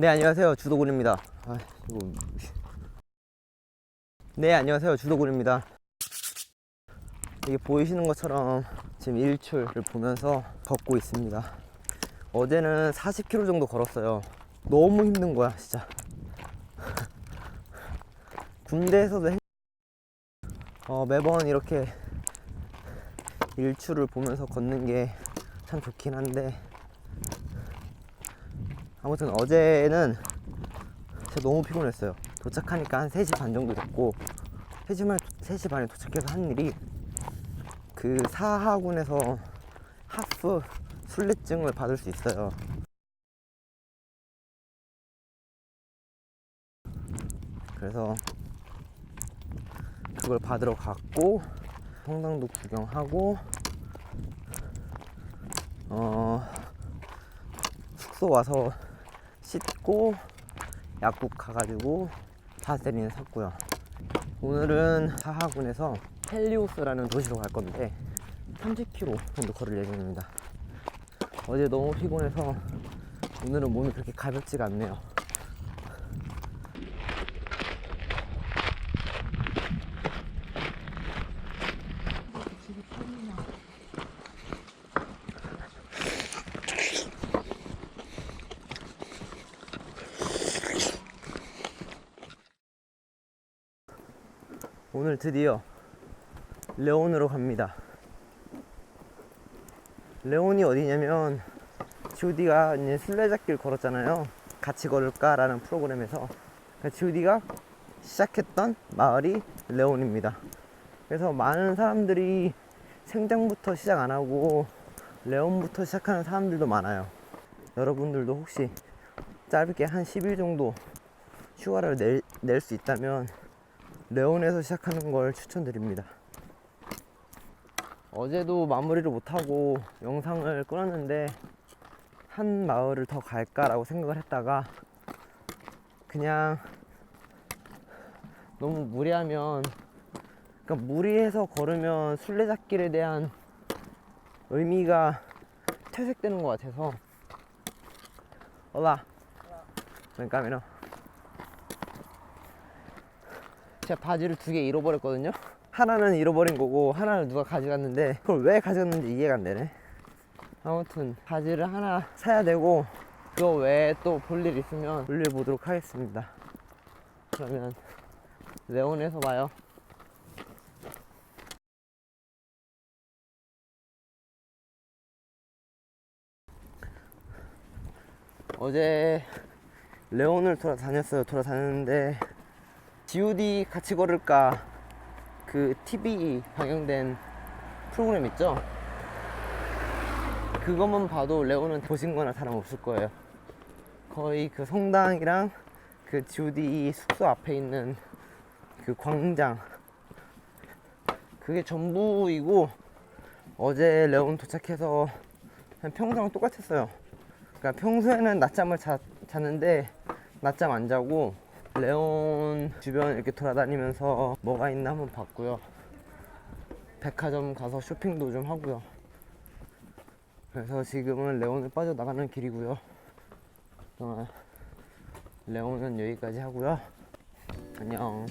네 안녕하세요 주도군입니다. 아, 이거... 네 안녕하세요 주도군입니다. 이게 보이시는 것처럼 지금 일출을 보면서 걷고 있습니다. 어제는 40km 정도 걸었어요. 너무 힘든 거야 진짜. 군대에서도 했- 어, 매번 이렇게 일출을 보면서 걷는 게 참 좋긴 한데 아무튼 어제는 진짜 너무 피곤했어요. 도착하니까 한 3시 반 정도 됐고 3시, 반, 3시 반에 도착해서 한 일이 그 사하군에서 하프 순례증을 받을 수 있어요. 그래서 그걸 받으러 갔고 성당도 구경하고 어 숙소 와서 씻고 약국 가가지고 바세린 샀고요. 오늘은 사하군에서 헬리오스라는 도시로 갈 건데 30km 정도 걸을 예정입니다. 어제 너무 피곤해서 오늘은 몸이 그렇게 가볍지가 않네요. 오늘 드디어 레온으로 갑니다. 레온이 어디냐면 지오디가 이제 술래잡기를 걸었잖아요. 같이 걸을까라는 프로그램에서 그러니까 지오디가 시작했던 마을이 레온입니다. 그래서 많은 사람들이 생장부터 시작 안 하고 레온부터 시작하는 사람들도 많아요. 여러분들도 혹시 짧게 한 10일 정도 휴가를 낼 수 있다면 레온에서 시작하는 걸 추천드립니다. 어제도 마무리를 못하고 영상을 끊었는데 한 마을을 더 갈까라고 생각을 했다가 그냥 너무 무리하면 그러니까 무리해서 걸으면 술래잡기에 대한 의미가 퇴색되는 것 같아서. 올라. 그러니까 메노 제가 바지를 두 개 잃어버렸거든요. 하나는 잃어버린 거고 하나는 누가 가져갔는데 그걸 왜 가져갔는지 이해가 안 되네. 아무튼 바지를 하나 사야 되고 그거 외에 또 볼 일 있으면 올려보도록 하겠습니다. 그러면 레온에서 봐요. 어제 레온을 돌아다녔어요. 돌아다녔는데 G.O.D 같이 걸을까 그 TV 방영된 프로그램 있죠? 그것만 봐도 레오는 보신 거나 다름없을 거예요. 거의 그 성당이랑 그 G.O.D 숙소 앞에 있는 그 광장 그게 전부이고 어제 레온 도착해서 평소랑 똑같았어요. 그러니까 평소에는 낮잠을 자, 자는데 낮잠 안 자고 레온 주변 이렇게 돌아다니면서 뭐가 있나 한번 봤고요. 백화점 가서 쇼핑도 좀 하고요. 그래서 지금은 레온을 빠져나가는 길이고요. 어, 레온은 여기까지 하고요. 안녕.